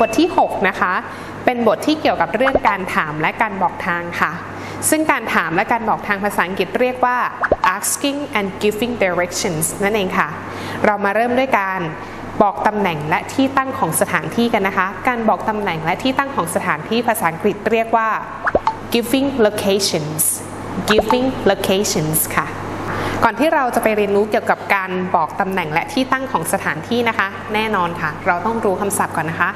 บทที่ 6 นะคะ เป็นบทที่เกี่ยวกับเรื่องการถามและการบอกทางค่ะ ซึ่งการถามและการบอกทางภาษาอังกฤษเรียกว่า asking and giving directions นั่นเองค่ะ เรามาเริ่มด้วยการบอกตำแหน่งและที่ตั้งของสถานที่กันนะคะ การบอกตำแหน่งและที่ตั้งของสถานที่ภาษาอังกฤษเรียกว่า giving locations giving locations ค่ะ ก่อนที่เราจะไปเรียนรู้เกี่ยวกับการบอกตำแหน่งและที่ตั้งของสถานที่นะคะ แน่นอนค่ะ เราต้องรู้คำศัพท์ก่อนนะคะ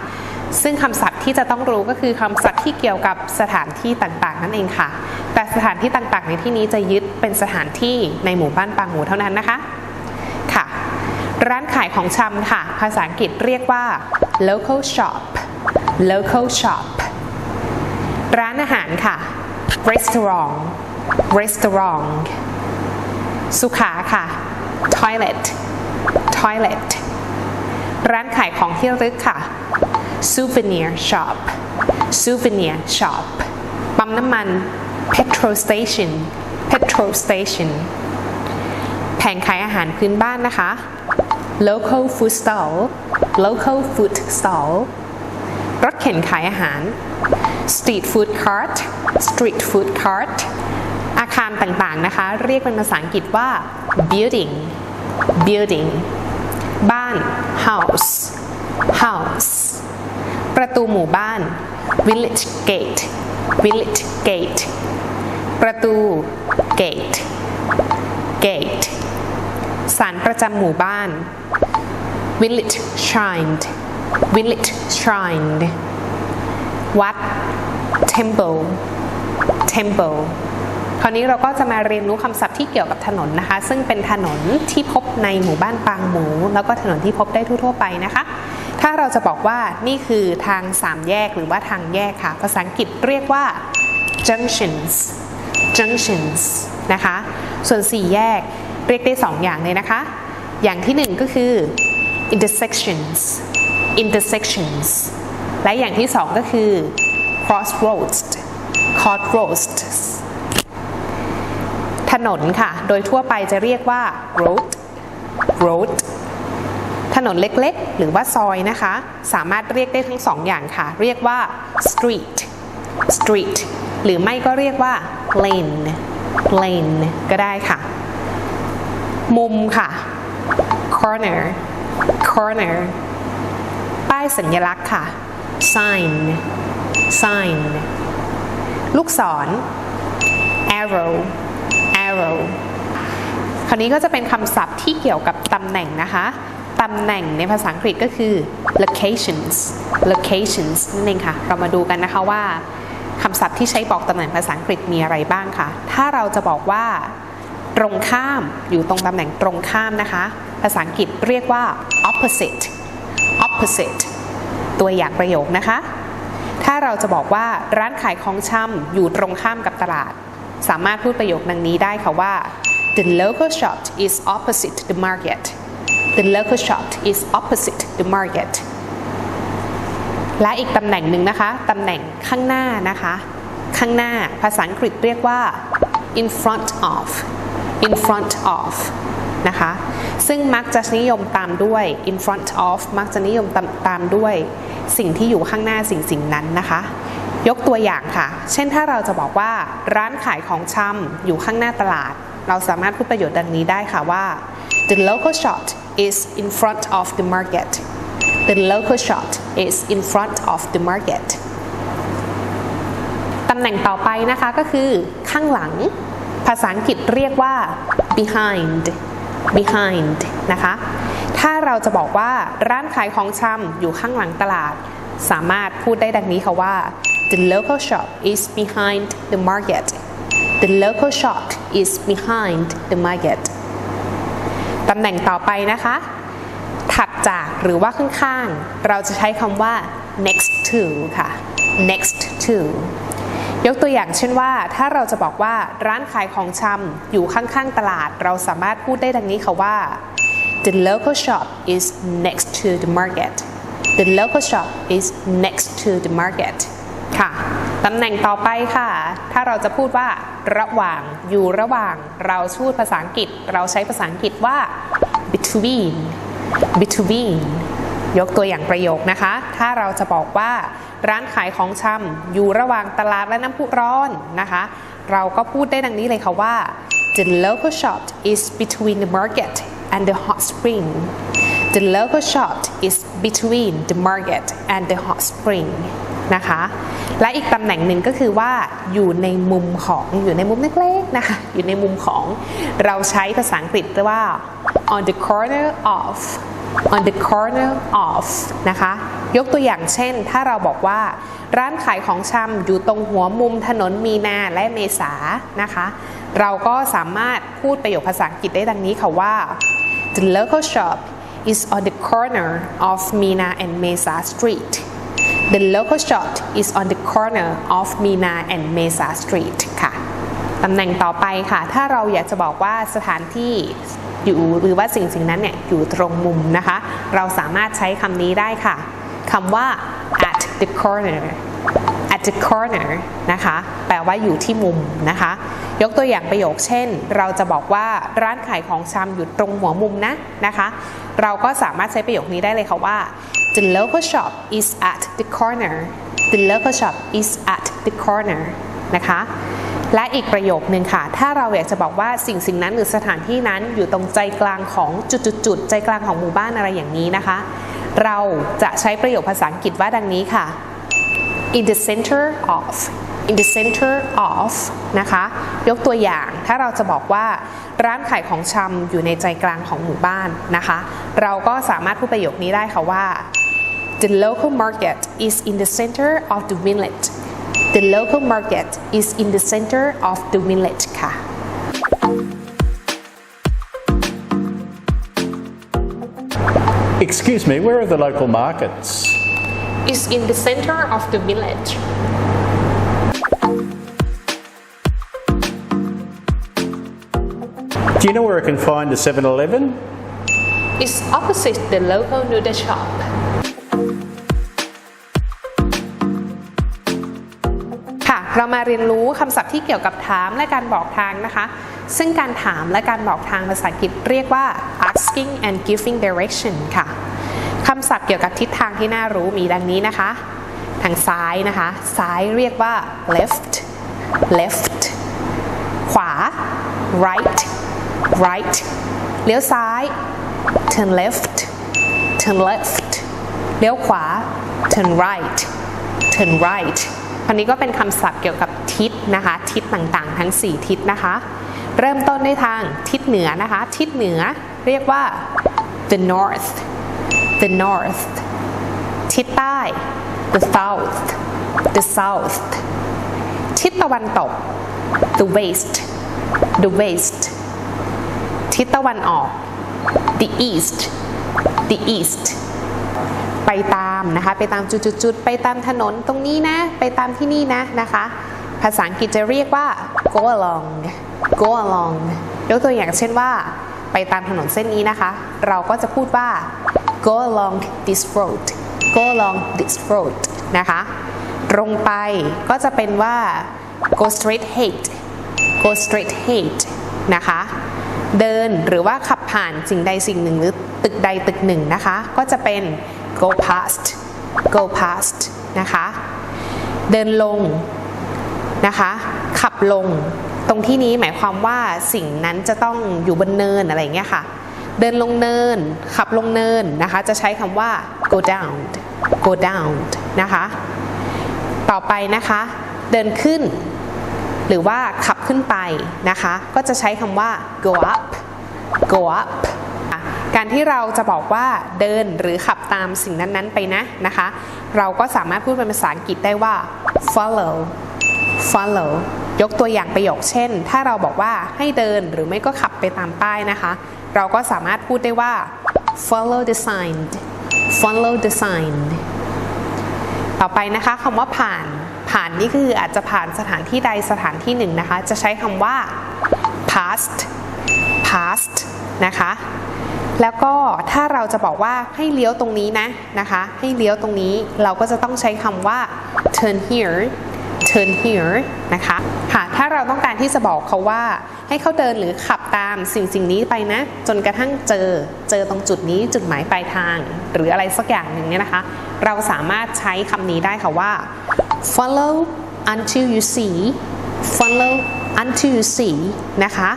ซึ่งคำศัพท์ที่จะต้องรู้ก็คือคำศัพท์ที่เกี่ยวกับสถานที่ต่างๆ นั่นเองค่ะ แต่สถานที่ต่างๆ ในที่นี้จะยึดเป็นสถานที่ในหมู่บ้านปางหมูเท่านั้นนะคะค่ะ ร้านขายของชำค่ะ ภาษาอังกฤษเรียกว่า local shop local shop ร้านอาหารค่ะ restaurant restaurant สุขาค่ะ toilet toilet ร้านขายของที่ระลึกค่ะ souvenir shop souvenir shop ปั๊มน้ำมัน petrol station petrol station แผงขายอาหารพื้นบ้านนะคะ local food stall local food stall รถเข็นขายอาหาร street food cart street food cart อาคารต่างๆนะคะ เรียกเป็นภาษาอังกฤษว่า building building บ้าน house house ประตูหมู่บ้าน village gate village gate ประตู gate gate ศาลประจำหมู่บ้าน village shrine village shrine วัด temple temple คราวนี้เราก็จะมาเรียนรู้คำศัพท์ที่เกี่ยวกับถนนนะคะ ซึ่งเป็นถนนที่พบในหมู่บ้านปางหมู แล้วก็ถนนที่พบได้ทั่วๆไปนะคะ ถ้าเราจะบอกว่านี่คือทางสามแยกหรือว่าทางแยกค่ะ ภาษาอังกฤษเรียกว่า junctions junctions นะคะ ส่วนสี่แยกเรียกได้สองอย่างเลยนะคะ อย่างที่หนึ่งก็คือ intersections intersections และอย่างที่สองก็คือ crossroads crossroads ถนนค่ะ โดยทั่วไปจะเรียกว่า road นนเล็กๆ หรือว่าซอยนะคะ สามารถเรียกได้ทั้งสองอย่างค่ะ เรียกว่า street street หรือไม่ก็เรียกว่า lane lane ก็ได้ค่ะ มุมค่ะ corner corner ป้ายสัญลักษณ์ค่ะ sign sign ลูกศร arrow arrow คราวนี้ก็จะเป็นคำศัพท์ที่เกี่ยวกับตำแหน่งนะคะ ตำแหน่งในภาษาอังกฤษก็คือ locations locations นั่นเองค่ะ เรามาดูกันนะคะว่าคำศัพท์ที่ใช้บอกตำแหน่งภาษาอังกฤษมีอะไรบ้างค่ะ ถ้าเราจะบอกว่า ตรงข้ามอยู่ตรงตำแหน่งตรงข้ามนะคะ ภาษาอังกฤษเรียกว่า opposite opposite ตัวอย่างประโยคนะคะ ถ้าเราจะบอกว่าร้านขายของชำอยู่ตรงข้ามกับตลาด สามารถพูดประโยคดังนี้ได้ค่ะว่า the local shop is opposite the market the local shop is opposite the market และอีกตำแหน่งหนึ่งนะคะ ตำแหน่งข้างหน้านะคะ ข้างหน้าภาษาอังกฤษเรียกว่า in front of in front of นะคะ ซึ่งมักจะนิยมตามด้วย in front of มักจะนิยมตามตามด้วยสิ่งที่อยู่ข้างหน้าสิ่งสิ่งนั้นนะคะ ยกตัวอย่างค่ะ เช่นถ้าเราจะบอกว่าร้านขายของชำอยู่ข้างหน้าตลาด เราสามารถพูดประโยชน์ดังนี้ได้ค่ะว่า the local shop is in front of the market the local shop is in front of the market ตำแหน่งต่อไปนะคะก็คือข้างหลัง ภาษาอังกฤษเรียกว่า behind behind นะคะ ถ้าเราจะบอกว่าร้านขายของชำอยู่ข้างหลังตลาด สามารถพูดได้ดังนี้ค่ะว่า the local shop is behind the market the local shop is behind the market ตำแหน่งต่อไปนะคะ ถัดจากหรือว่าข้างๆ เราจะใช้คำว่า next to ค่ะ next to ยกตัวอย่างเช่นว่า ถ้าเราจะบอกว่าร้านขายของชำอยู่ข้างๆตลาด เราสามารถพูดได้ดังนี้ค่ะว่า the local shop is next to the market the local shop is next to the market ค่ะตำแหน่งต่อไปค่ะ ถ้าเราจะพูดว่า ระหว่างอยู่ระหว่าง เราพูดภาษาอังกฤษ เราใช้ภาษาอังกฤษว่า between between ยกตัวอย่างประโยคนะคะ ถ้าเราจะบอกว่า ร้านขายของชำอยู่ระหว่างตลาดและน้ำพุร้อนนะคะ เราก็พูดได้ดังนี้เลยค่ะว่า the local shop is between the market and the hot spring the local shop is between the market and the hot spring นะคะ และอีกตำแหน่งหนึ่งก็คือว่าอยู่ในมุมของอยู่ในมุมเล็กๆนะคะอยู่ในมุมของเราใช้ภาษาอังกฤษว่า on the corner of on the corner of นะคะ ยกตัวอย่างเช่น ถ้าเราบอกว่าร้านขายของชำอยู่ตรงหัวมุมถนนมีนาและเมษานะคะ เราก็สามารถพูดประโยคภาษาอังกฤษได้ดังนี้ค่ะว่า the local shop is on the corner of Mina and Mesa Street the local shop is on the corner of Mina and Mesa Street ค่ะ ตำแหน่งต่อไปค่ะ ถ้าเราอยากจะบอกว่าสถานที่อยู่หรือว่าสิ่งสิ่งนั้นเนี่ยอยู่ตรงมุมนะคะ เราสามารถใช้คำนี้ได้ค่ะ คำว่า at the corner the corner นะคะ แปลว่าอยู่ที่มุมนะคะ ยกตัวอย่างประโยคเช่น เราจะบอกว่าร้านขายของชำอยู่ตรงหัวมุมนะนะคะ เราก็สามารถใช้ประโยคนี้ได้เลยค่ะว่า the local shop is at the corner the local shop is at the corner นะคะและอีกประโยคนึงค่ะ ถ้าเราอยากจะบอกว่าสิ่งสิ่งนั้นหรือสถานที่นั้นอยู่ตรงใจกลางของจุดๆๆใจกลางของหมู่บ้านอะไรอย่างนี้นะคะ เราจะใช้ประโยคภาษาอังกฤษว่าดังนี้ค่ะ in the center of in the center of นะคะ ยกตัวอย่างถ้าเราจะบอกว่าร้านขายของชำอยู่ในใจกลางของหมู่บ้านนะคะ เราก็สามารถพูดประโยคนี้ได้ค่ะว่า the local market is in the center of the village the local market is in the center of the village ค่ะ Excuse me, where are the local markets? Is in the center of the village Do you know where I can find a 7 Eleven? is opposite the local noodle shop ค่ะเรามาเรียนรู้คำศัพท์ที่เกี่ยวกับถามและการบอกทางนะคะ ซึ่งการถามและการบอกทางภาษาอังกฤษเรียกว่า asking and giving direction ค่ะคำ ศัพท์เกี่ยวกับทิศทางที่น่ารู้มีดังนี้นะคะ ทางซ้ายนะคะ ซ้ายเรียกว่า left left ขวา right right เลี้ยวซ้าย turn left turn left เลี้ยวขวา turn right turn right อันนี้ก็เป็นคำศัพท์เกี่ยวกับทิศนะคะ ทิศต่างๆ ทั้ง 4 ทิศนะคะ เริ่มต้นด้วยทางทิศเหนือนะคะ ทิศเหนือเรียกว่า the north the north ทิศใต้ the south the south ทิศตะวันตก the west the west ทิศตะวันออก the east the east ไปตามนะคะ ไปตามจุดๆไปตามถนนตรงนี้นะ ไปตามที่นี่นะนะคะ ภาษาอังกฤษจะเรียกว่า go along go along ยกตัวอย่างเช่นว่า ไปตามถนนเส้นนี้นะคะ เราก็จะพูดว่า go along this road go along this road นะคะตรงไปก็จะเป็นว่า go straight ahead go straight ahead นะคะ เดินหรือว่าขับผ่านสิ่งใดสิ่งหนึ่งหรือตึกใดตึกหนึ่งนะคะ ก็จะเป็น go past go past นะคะ เดินลงนะคะ ขับลง ตรงที่นี้หมายความว่าสิ่งนั้นจะต้องอยู่บนเนินอะไรเงี้ยค่ะ เดินลงเนิน ขับลงเนินนะคะ จะใช้คำว่า go down go down นะคะ ต่อไปนะคะ เดินขึ้น หรือว่าขับขึ้นไปนะคะ ก็จะใช้คำว่า go up go up การที่เราจะบอกว่าเดินหรือขับตามสิ่งนั้นๆไปนะนะคะ เราก็สามารถพูดเป็นภาษาอังกฤษได้ว่า follow follow ยกตัวอย่างประโยคเช่น ถ้าเราบอกว่าให้เดินหรือไม่ก็ขับไปตามป้ายนะคะ เราก็สามารถพูดได้ว่า follow the sign follow the sign ต่อไปนะคะคำว่าผ่าน ผ่านนี่คืออาจจะผ่านสถานที่ใดสถานที่หนึ่งนะคะ จะใช้คำว่า past past นะคะ แล้วก็ถ้าเราจะบอกว่าให้เลี้ยวตรงนี้นะนะคะ ให้เลี้ยวตรงนี้เราก็จะต้องใช้คำว่า turn here turn here นะคะค่ะถ้าเราต้องการที่จะบอกเขาว่า ให้เขาเดินหรือขับตามสิ่งสิ่งนี้ไปนะ จนกระทั่งเจอเจอตรงจุดนี้จุดหมายปลายทาง หรืออะไรสักอย่างหนึ่งเนี่ยนะคะ เราสามารถใช้คำนี้ได้ค่ะว่า follow until you see follow until you see นะคะ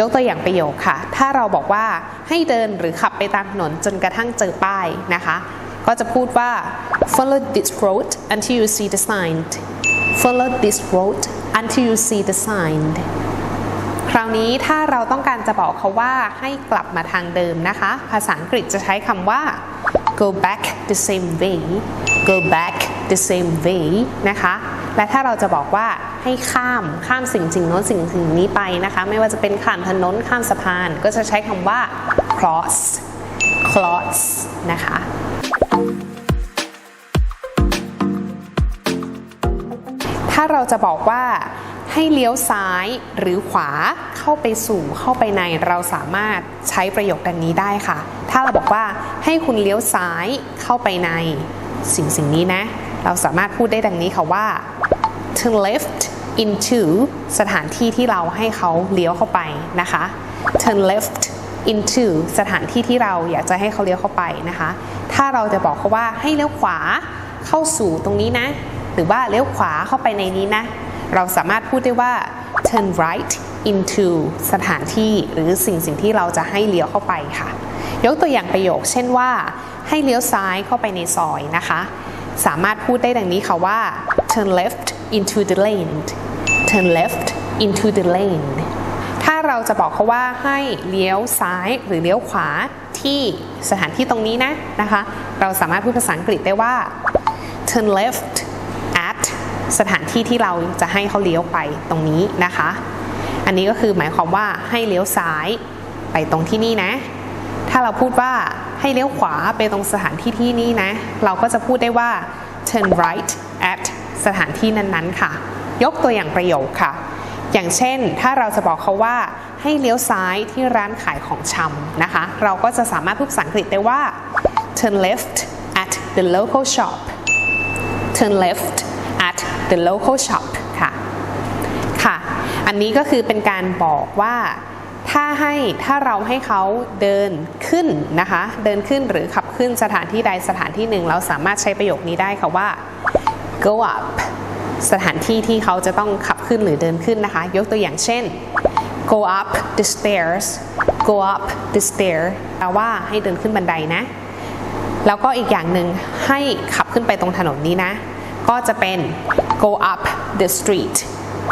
ยกตัวอย่างประโยคค่ะ ถ้าเราบอกว่าให้เดินหรือขับไปตามถนนจนกระทั่งเจอป้ายนะคะ ก็จะพูดว่า follow this road until you see the sign follow this road until you see the sign คราวนี้ถ้าเราต้องการจะบอกเขาว่าให้กลับมาทางเดิมนะคะ ภาษาอังกฤษจะใช้คำว่า go back the same way go back the same way นะคะ และถ้าเราจะบอกว่าให้ข้ามข้ามสิ่งสิ่งโน้นสิ่งสิ่งนี้ไปนะคะ ไม่ว่าจะเป็นข้ามถนนข้ามสะพาน ก็จะใช้คำว่า cross cross นะคะ ถ้าเราจะบอกว่าให้เลี้ยวซ้ายหรือขวาเข้าไปสู่เข้าไปในเราสามารถใช้ประโยคดังนี้ได้ค่ะ ถ้าเราบอกว่าให้คุณเลี้ยวซ้ายเข้าไปในสิ่งสิ่งนี้นะ เราสามารถพูดได้ดังนี้ค่ะว่า turn left into สถานที่ที่เราให้เขาเลี้ยวเข้าไปนะคะ turn left into สถานที่ที่เราอยากจะให้เขาเลี้ยวเข้าไปนะคะ ถ้าเราจะบอกเขาว่าให้เลี้ยวขวาเข้าสู่ตรงนี้นะ หรือว่าเลี้ยวขวาเข้าไปในนี้นะ เราสามารถพูดได้ว่า turn right into สถานที่หรือสิ่งสิ่งที่เราจะให้เลี้ยวเข้าไปค่ะ ยกตัวอย่างประโยค เช่นว่าให้เลี้ยวซ้ายเข้าไปในซอยนะคะ สามารถพูดได้ดังนี้ค่ะว่า turn left into the lane turn left into the lane ถ้าเราจะบอกเขาว่าให้เลี้ยวซ้ายหรือเลี้ยวขวาที่สถานที่ตรงนี้นะนะคะ เราสามารถพูดภาษาอังกฤษได้ว่า turn left at สถานที่ที่เราจะให้เขาเลี้ยวไปตรงนี้นะคะ อันนี้ก็คือหมายความว่าให้เลี้ยวซ้ายไปตรงที่นี่นะ ถ้าเราพูดว่าให้เลี้ยวขวาไปตรงสถานที่ที่นี่นะ เราก็จะพูดได้ว่า turn right at สถานที่นั้นๆค่ะ ยกตัวอย่างประโยคค่ะ อย่างเช่น ถ้าเราจะบอกเขาว่าให้เลี้ยวซ้ายที่ร้านขายของชำนะคะ เราก็จะสามารถพูดภาษาอังกฤษได้ว่า turn left at the local shop turn left the local shop ค่ะค่ะ อันนี้ก็คือเป็นการบอกว่าถ้าให้ถ้าเราให้เขาเดินขึ้นนะคะ เดินขึ้นหรือขับขึ้นสถานที่ใดสถานที่หนึ่ง เราสามารถใช้ประโยคนี้ได้ค่ะว่า go up สถานที่ที่เขาจะต้องขับขึ้นหรือเดินขึ้นนะคะ ยกตัวอย่างเช่น go up the stairs go up the stair แปลว่าให้เดินขึ้นบันไดนะ แล้วก็อีกอย่างหนึ่งให้ขับขึ้นไปตรงถนนนี้นะ ก็จะเป็น go up the street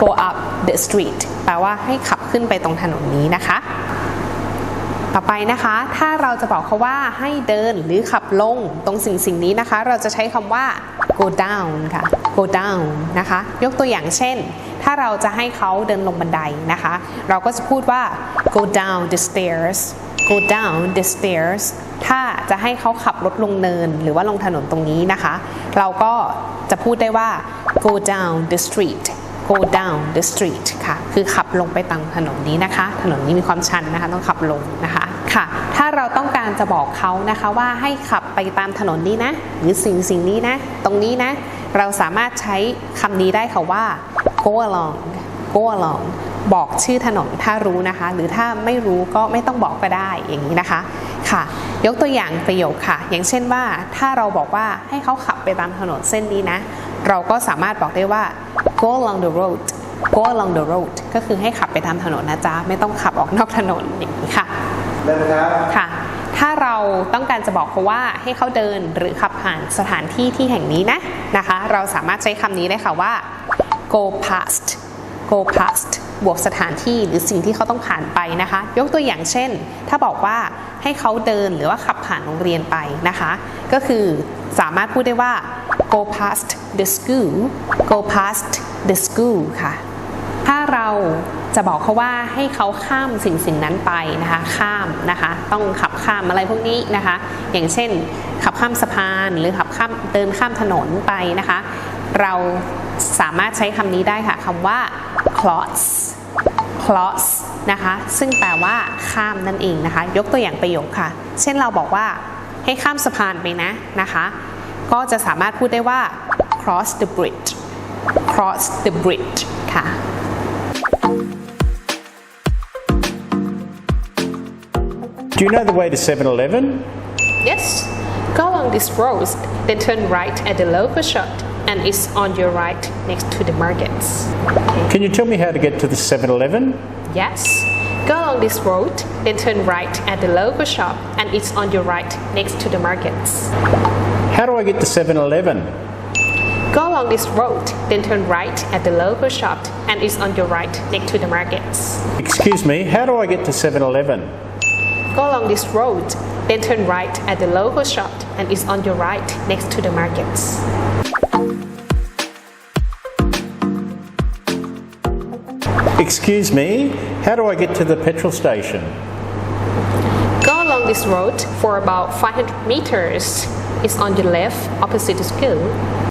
go up the street แปลว่าให้ขับขึ้นไปตรงถนนนี้นะคะ ต่อไปนะคะ ถ้าเราจะบอกเขาว่าให้เดินหรือขับลงตรงสิ่งสิ่งนี้นะคะ เราจะใช้คำว่า go down ค่ะ go down นะคะ ยกตัวอย่างเช่น ถ้าเราจะให้เขาเดินลงบันไดนะคะ เราก็จะพูดว่า go down the stairs go down the stairs ถ้าจะให้เขาขับรถลงเนินหรือว่าลงถนนตรงนี้นะคะ เราก็จะพูดได้ว่า go down the street go down the street ค่ะ คือขับลงไปตามถนนนี้นะคะ ถนนนี้มีความชันนะคะ ต้องขับลงนะคะ ค่ะ ถ้าเราต้องการจะบอกเขานะคะว่าให้ขับไปตามถนนนี้นะ หรือสิ่งสิ่งนี้นะ ตรงนี้นะ เราสามารถใช้คำนี้ได้ค่ะว่า go along go along บอกชื่อถนนถ้ารู้นะคะ หรือถ้าไม่รู้ก็ไม่ต้องบอกก็ได้ อย่างนี้นะคะ ค่ะ ยกตัวอย่างประโยคค่ะ อย่างเช่นว่าถ้าเราบอกว่าให้เขาขับไปตามถนนเส้นนี้นะ เราก็สามารถบอกได้ว่า go along the road go along the road ก็คือให้ขับไปตามถนนนะจ๊ะ ไม่ต้องขับออกนอกถนนอย่างนี้ค่ะเริ่มครับค่ะถ้าเราต้องการจะบอกเขาว่าให้เขาเดินหรือขับผ่านสถานที่ที่แห่งนี้นะนะคะ เราสามารถใช้คำนี้ได้ค่ะว่า go past go past บวกสถานที่หรือสิ่งที่เขาต้องผ่านไปนะคะ ยกตัวอย่างเช่น ถ้าบอกว่าให้เขาเดินหรือว่าขับผ่านโรงเรียนไปนะคะ ก็คือสามารถพูดได้ว่า go past the school go past the school ค่ะ ถ้าเราจะบอกเขาว่าให้เขาข้ามสิ่งสิ่งนั้นไปนะคะ ข้ามนะคะ ต้องขับข้ามอะไรพวกนี้นะคะ อย่างเช่น ขับข้ามสะพานหรือขับข้ามเดินข้ามถนนไปนะคะ เราสามารถใช้คำนี้ได้ค่ะคำว่า cross cross นะคะ ซึ่งแปลว่าข้ามนั่นเองนะคะ ยกตัวอย่างประโยคค่ะ เช่นเราบอกว่าให้ข้ามสะพานไปนะนะคะ ก็จะสามารถพูดได้ว่า cross the bridge cross the bridge ค่ะ Do you know the way to 7 Eleven? Yes. Go along this road, then turn right at the local shop, and it's on your right next to the markets. Can you tell me how to get to the 7 Eleven? Yes. Go along this road, then turn right at the local shop, and it's on your right next to the markets. How do I get to 7 Eleven? Go along this road, then turn right at the local shop, and it's on your right next to the markets. Excuse me, how do I get to 7 Eleven? Go along this road, then turn right at the local shop, and it's on your right next to the markets. Excuse me, how do I get to the petrol station? Go along this road for about 500 meters. It's on your left, opposite the school.